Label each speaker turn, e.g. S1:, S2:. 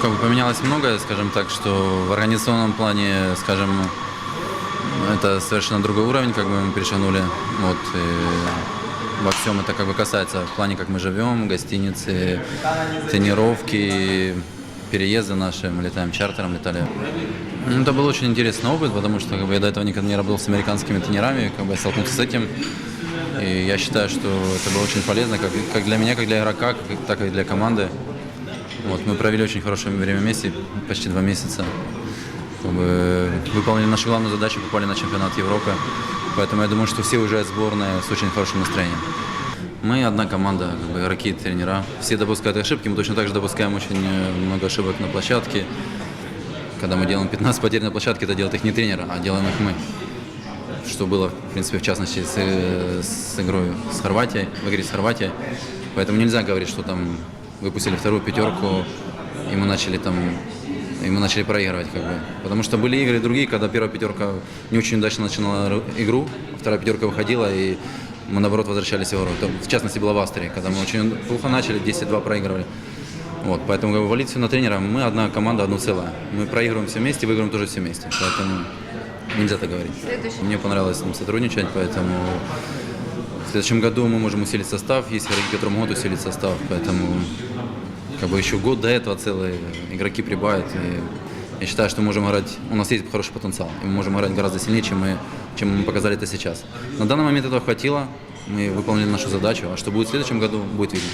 S1: как бы поменялось многое, скажем так, что в организационном плане, скажем, это совершенно другой уровень, как бы мы перешагнули. Вот, и во всем это как бы касается в плане, как мы живем, гостиницы, тренировки, переезды наши, мы летаем чартером, летали. Ну, Это был очень интересный опыт, потому что как бы, я до этого никогда не работал с американскими тренерами, как бы я столкнулся с этим. И я считаю, что это было очень полезно, как, как для меня, как для игрока, так и для команды. Вот, мы провели очень хорошее время вместе, почти два месяца. Как выполнили нашу главную задачу, попали на чемпионат Европы. Поэтому я думаю, что все уезжают в сборную с очень хорошим настроением. Мы одна команда, как бы игроки, тренера. Все допускают ошибки, мы точно так же допускаем очень э, много ошибок на площадке. Когда мы делаем 15 потерь на площадке, это делает их не тренер, а делаем их мы. Что было, в принципе, в частности, с, э, с игрой с Хорватией, в игре с Хорватией. Поэтому нельзя говорить, что там выпустили вторую пятерку, и мы начали там и мы начали проигрывать, как бы. Потому что были игры другие, когда первая пятерка не очень удачно начинала ру- игру, а вторая пятерка выходила, и мы, наоборот, возвращались в игру. Там, В частности, была в Австрии, когда мы очень плохо начали, 10-2 проигрывали. Вот, поэтому как бы, валить все на тренера, мы одна команда, одно целое. Мы проигрываем все вместе, выиграем тоже все вместе. Поэтому нельзя так говорить. Мне понравилось с ним сотрудничать, поэтому в следующем году мы можем усилить состав, есть игроки, которым могут усилить состав, поэтому как бы еще год до этого целые игроки прибавят. И я считаю, что можем играть, у нас есть хороший потенциал, и мы можем играть гораздо сильнее, чем мы, чем мы показали это сейчас. На данный момент этого хватило, мы выполнили нашу задачу, а что будет в следующем году, будет видно.